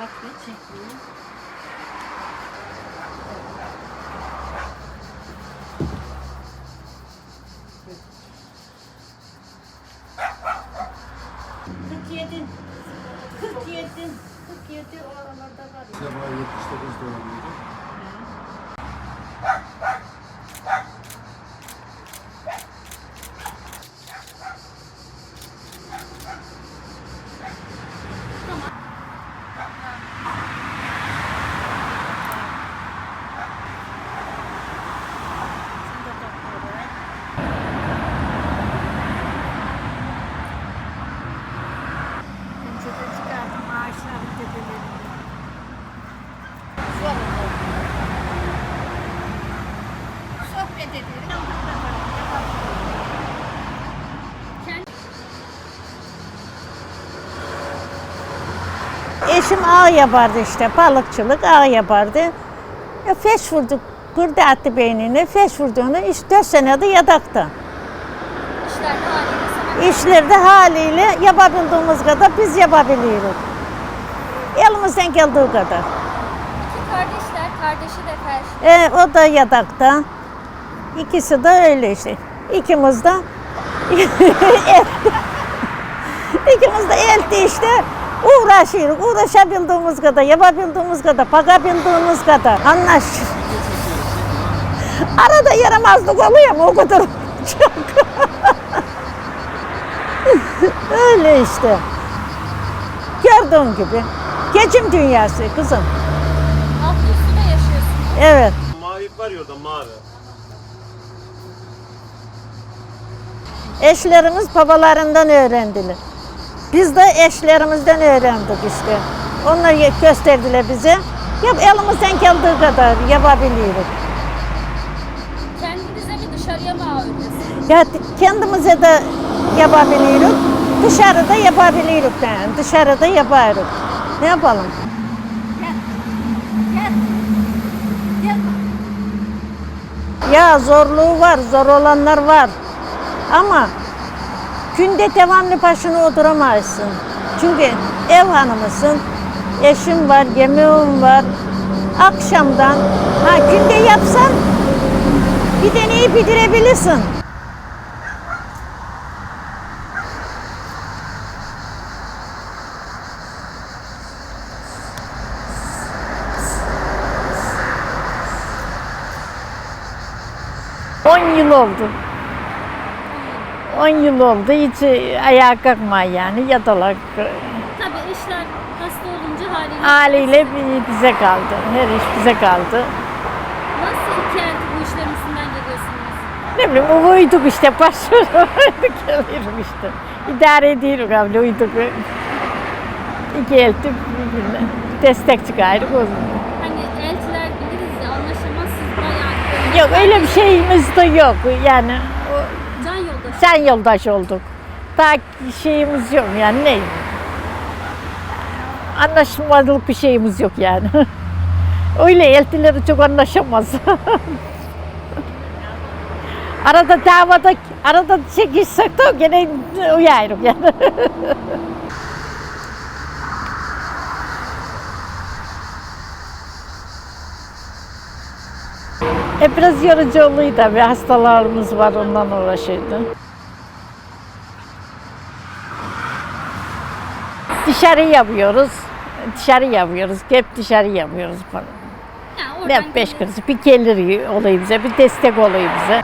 makine çekmiyor. Kırk yedi. Kırk yedi. Kırk yedi o aralarda var. ya. Sabah 79 doğumluydu. Sen Eşim ağ yapardı işte, balıkçılık ağ yapardı. Ya feş vurduk, kırdı attı beynini, feş vurduğunda işte 4 senede yadakta. İşlerde haliyle yapabildiğimiz kadar biz yapabiliyoruz. Elimizden geldiği kadar. iki kardeşler, kardeşi de felç. E, o da yadakta. İkisi de öyle işte. İkimiz de İkimiz de elde işte uğraşıyoruz. Uğraşabildiğimiz kadar, yapabildiğimiz kadar, bakabildiğimiz kadar anlaş. Arada yaramazlık oluyor mu o kadar çok. öyle işte. Gördüğün gibi. Geçim dünyası kızım. Üstüne yaşıyorsun. Evet. Mavi var ya orada mavi. Eşlerimiz babalarından öğrendiler. Biz de eşlerimizden öğrendik işte. Onlar gösterdiler bize. Yap elimizden geldiği kadar yapabiliyoruz. Kendinize mi dışarıya mı ağ ödüyorsunuz? Ya kendimize de yapabiliyoruz. Dışarıda yapabiliyoruz yani. Dışarıda yaparız. Ne yapalım? Ya zorluğu var, zor olanlar var. Ama günde devamlı başına oturamazsın. Çünkü ev hanımısın, eşin var, yemeğin var. Akşamdan, ha günde yapsan bir deneyi bitirebilirsin. On yıl oldu. 10 yıl oldu. Hiç ayağa kalkma yani. Yatalak Tabii eşler hasta olunca haliyle. haliyle bi- bize kaldı. Her iş bize kaldı. Nasıl iki elti bu işlerin üstünden geliyorsunuz? Ne bileyim uyduk işte başvuru uyduk geliyorum işte. İdare ediyoruz abla uyduk. İki elti birbirine destek çıkardık o zaman. Hani eltiler biliriz ya anlaşamazsınız bayağı. Yok öyle bir şeyimiz de yok yani. O- Can yoldaşı. Sen yoldaş olduk. Daha şeyimiz yok yani ne? Anlaşmalık bir şeyimiz yok yani. Öyle eltileri çok anlaşamaz. arada davada, arada çekişsek de gene uyarız yani. e biraz yorucu oluyor tabii. Hastalarımız var ondan uğraşıyordu. Dışarı yapıyoruz. Dışarı yapıyoruz. Hep dışarı yapıyoruz. Ne beş kuruş bir gelir oluyor bize, bir destek oluyor bize.